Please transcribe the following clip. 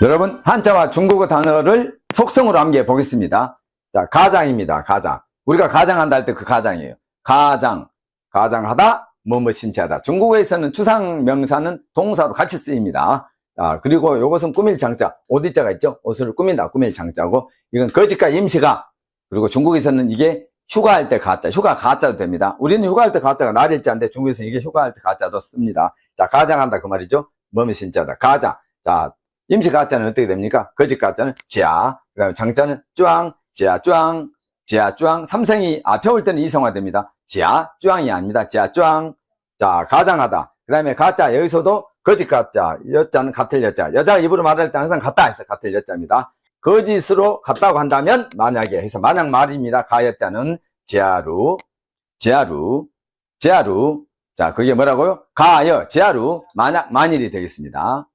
여러분, 한자와 중국어 단어를 속성으로 함께 보겠습니다. 자, 가장입니다. 가장. 우리가 가장한다 할 때 그 가장이에요. 가장. 가장하다, 뭐뭐 신체하다. 중국어에서는 추상 명사는 동사로 같이 쓰입니다. 아, 그리고 이것은 꾸밀 장자. 옷자가 있죠? 옷을 꾸민다. 꾸밀 장자고. 이건 거짓과 임시가. 그리고 중국에서는 이게 휴가할 때 가짜. 휴가 가짜도 됩니다. 우리는 휴가할 때 가짜가 날일자인데 중국에서는 이게 휴가할 때 가짜도 씁니다. 자, 가장한다. 그 말이죠? 뭐뭐 신체하다. 가장. 자, 임시 가짜는 어떻게 됩니까? 거짓 가짜는 지아, 그 다음에 장자는 쭈앙, 지아 쭈앙, 지아 쭈앙. 삼성이 앞에 올 때는 이성화됩니다. 지아 쭈앙이 아닙니다. 지아 쭈앙. 자, 가장하다. 그 다음에 가짜, 여기서도 거짓 가짜, 여자는 같을 여자. 여자가 입으로 말할 때 항상 같다 해서 같을 여자입니다. 거짓으로 같다고 한다면, 만약에 해서 만약 말입니다. 가여자는 지아루, 지아루, 지아루. 자, 그게 뭐라고요? 가여, 지아루, 만약, 만일이 되겠습니다.